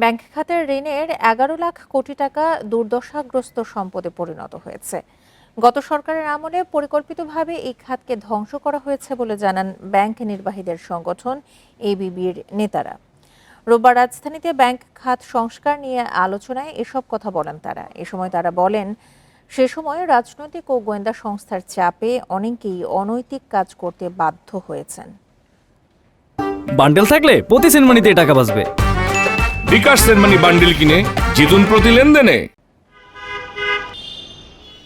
Bank খাতের ঋণের এগারো লাখ কোটি টাকা দুর্দশাগ্রস্ত সম্পদে পরিণত হয়েছে। গত সরকারের আমলে পরিকল্পিতভাবে এই খাতকে ধ্বংস করা হয়েছে বলে জানান ব্যাংক নির্বাহীদের সংগঠন এবিবির নেতারা। রোববার রাজধানীতে ব্যাংক খাত সংস্কার নিয়ে আলোচনায় এসব কথা বলেন তারা। এ সময় তারা বলেন, সে সময় রাজনৈতিক ও গোয়েন্দা সংস্থার চাপে অনেকেই অনৈতিক কাজ করতে বাধ্য হয়েছেন। বান্ডেল থাকলে প্রতি সেনমানিতে টাকা বাঁচবে। বিকাশ সেনমানি বান্ডিল কিনে জিতুন প্রতি লেনদেনে।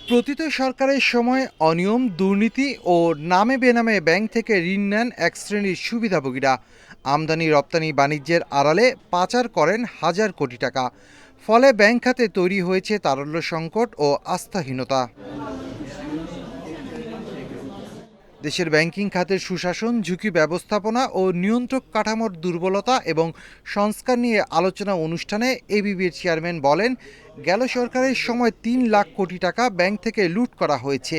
প্রতীত সরকারের সময় অনিয়ম, দুর্নীতি ও নামে বেনামে ব্যাংক থেকে ঋণ নেন এক শ্রেণির সুবিধাভোগীরা। আমদানি, রপ্তানি, বাণিজ্যের আড়ালে পাচার করেন হাজার কোটি টাকা। ফলে ব্যাংক খাতে তৈরি হয়েছে তারল্য সংকট ও আস্থাহীনতা। দেশের ব্যাংকিং খাতের সুশাসন, ঝুঁকি ব্যবস্থাপনা ও নিয়ন্ত্রক কাঠামোর দুর্বলতা এবং সংস্কার নিয়ে আলোচনা অনুষ্ঠানে এবিবির চেয়ারম্যান বলেন, গেল সরকারের সময় তিন লাখ কোটি টাকা ব্যাংক থেকে লুট করা হয়েছে।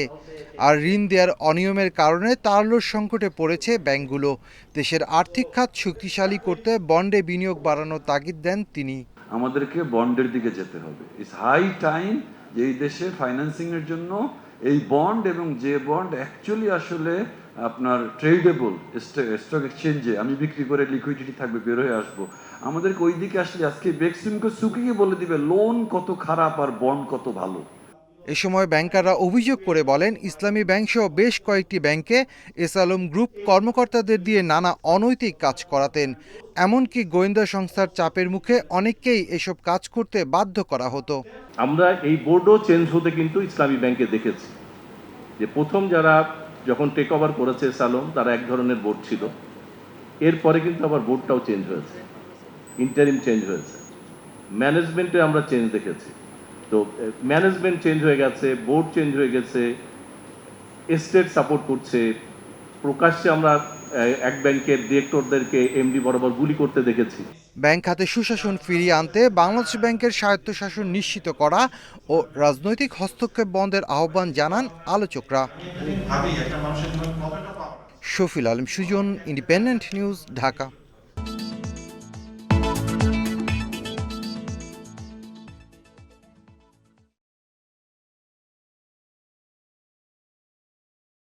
আর ঋণ দেওয়ার অনিয়মের কারণে তারল্য সংকটে পড়েছে ব্যাংকগুলো। দেশের আর্থিক খাত শক্তিশালী করতে বন্ডে বিনিয়োগ বাড়ানোর তাগিদ দেন তিনি। আমাদেরকে বন্ডের দিকে যেতে হবে। ইটস হাই টাইম যে এই দেশে ফাইন্যান্সিং এর জন্য এই বন্ড এবং যে বন্ড অ্যাকচুয়ালি আসলে আপনার ট্রেডেবল স্টক এক্সচেঞ্জে আমি বিক্রি করে লিকুইডিটি থাকবে, বের হয়ে আসব। আমাদেরকে ওই দিকে আসলে আজকে বেক্সিমকে সুকিকে বলে দিবে লোন কত খারাপ আর বন্ড কত ভালো। এ সময় ব্যাংকাররা অভিযোগ করে বলেন, ইসলামী ব্যাংকসহ বেশ কয়েকটি ব্যাংকে এস আলম গ্রুপ কর্মকর্তাদের দিয়ে নানা অনৈতিক কাজ করাতেন। এমনকি গোয়েন্দা সংস্থার চাপের মুখে অনেককেই এসব কাজ করতে বাধ্য করা হতো। আমরা এই বোর্ডও চেঞ্জ হতে কিন্তু ইসলামী ব্যাংকে দেখেছি যে প্রথম যারা যখন টেক ওভার করেছে সালম তারা এক ধরনের বোর্ড ছিল। এরপরে কিন্তু আবার বোর্ডটাও চেঞ্জ হয়েছে। ইন্টারিম চেঞ্জ হয়েছে। ম্যানেজমেন্টে আমরা চেঞ্জ দেখেছি। তো ম্যানেজমেন্ট চেঞ্জ হয়ে গেছে বোর্ড চেঞ্জ হয়ে গেছে এস্টেট সাপোর্ট করছে, প্রকাশ্যে আমরা এক ব্যাংকের ডিরেক্টরদেরকে এমডি বরাবর গুলি করতে দেখেছি। ব্যাংক খাতে সুশাসন ফিরিয়ে আনতে বাংলাদেশ ব্যাংকের স্বায়ত্তশাসন নিশ্চিত করা ও রাজনৈতিক হস্তক্ষেপ বন্ধের আহ্বান জানান আলোচকরা। Shafil Alam, Sujon, Independent News, Dhaka.